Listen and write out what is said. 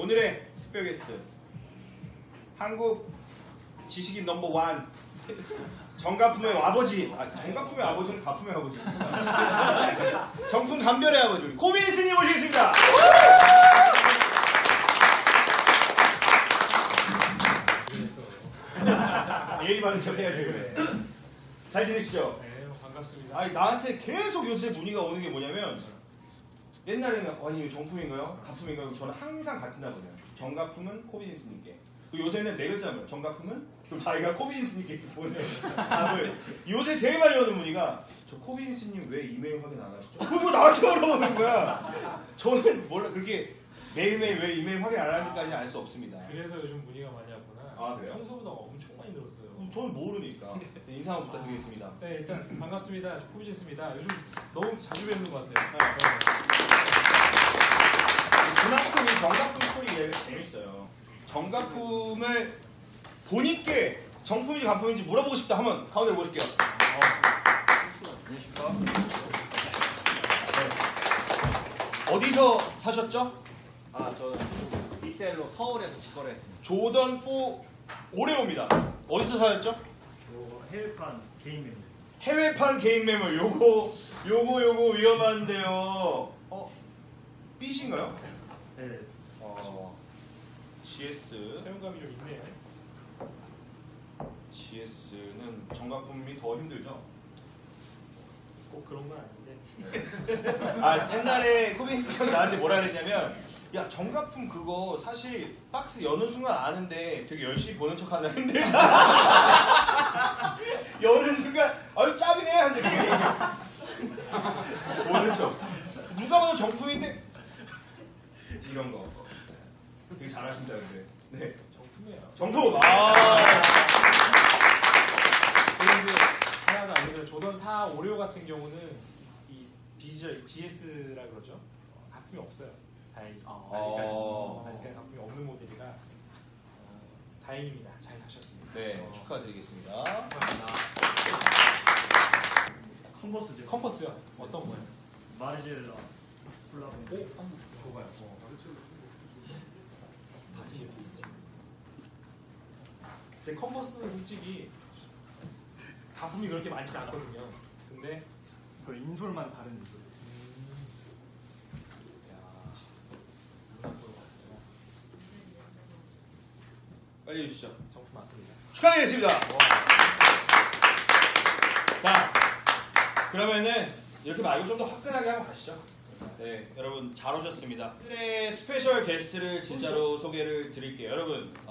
오늘의 특별 게스트 한국 지식인 넘버 원 정가품의 아버지 아, 정가품의 아버지는 가품의 아버지 정품 감별의 아버지 우리 고민 스님 모시겠습니다 예의 바른 척 해야 돼. 잘 지내시죠? 네, 반갑습니다. 아니 나한테 계속 요새 문의가 오는 게 뭐냐면 옛날에는 아니 정품인가요? 가품인가요? 저는 항상 같은 답을해요. 정가품은 코비인스님께. 그리고 요새는 네 글자면 정가품은? 그럼 자기가 코비인스님께 보내요. 답을. 요새 제일 많이 오는 문의가 저 코비인스님 왜 이메일 확인 안 하시죠? 그거 나한테 물어보는 거야. 저는 몰라. 그렇게 매일매일 왜 이메일 확인 안 하는지까지는 알수 없습니다 그래서 요즘 문의가 많이 왔구나. 아, 그래요? 평소보다 엄청 많이 늘었어요. 저는 모르니까 네, 인사 한번 부탁드리겠습니다 네, 일단 반갑습니다. 코비진스입니다. 요즘 너무 자주 뵙는 것 같아요. 그만큼 이 정가품 스토리 얘기가 재밌어요. 정가품을 본인께 정품인지 가품인지 물어보고 싶다 하면 가운데 모실게요. 네. 어디서 사셨죠? 아, 저는 리셀로 서울에서 직거래했습니다. 조던 4 오레오입니다. 어디서 사셨죠? 요 해외판 개인 메뉴. 해외판 개인 매물 요거 요거 요거 위험한데요. 어? 삐신가요? 네. 어. GS 사용감이 좀 있네요. GS는 정가품이 더 힘들죠? 꼭 그런 건 아닌데. 아 옛날에 코빈스 형이 나한테 뭐라 그랬냐면 야 정가품 그거 사실 박스 여는 순간 아는데 되게 열심히 보는 척하느라 힘들다 여는 순간 아유 짭이네 하는데 보는 척. 누가 봐도 정품인데. 이런 거. 되게 잘하신다 근데. 네. 정품이에요. 정품! 아. 그리고 이제 하나도 아니고 조던 4 오레오 같은 경우는 이 비저 GS라 그러죠. 어, 가품이 없어요. 다행히. 아직까지 어. 아직까지 가품이 없는 모델이라 어, 다행입니다. 잘 사셨습니다. 네 어, 축하드리겠습니다 컨버스죠. 컨버스요. 어떤 거예요? 마르젤라 콜라보. 오, 한번 줘봐요. 어. 근데 컨버스는 솔직히 가품이 그렇게 많지는 않거든요. 근데 그 인솔만 다른 인솔. 야, 문학으로 봤어요. 빨리 해주시죠 정품 맞습니다. 축하드리겠습니다. 자, 그러면은 이렇게 말고 좀 더 화끈하게 한번 가시죠. 네, 여러분 잘 오셨습니다. 오늘의 스페셜 게스트를 진짜로 소개를 드릴게요. 여러분, 어,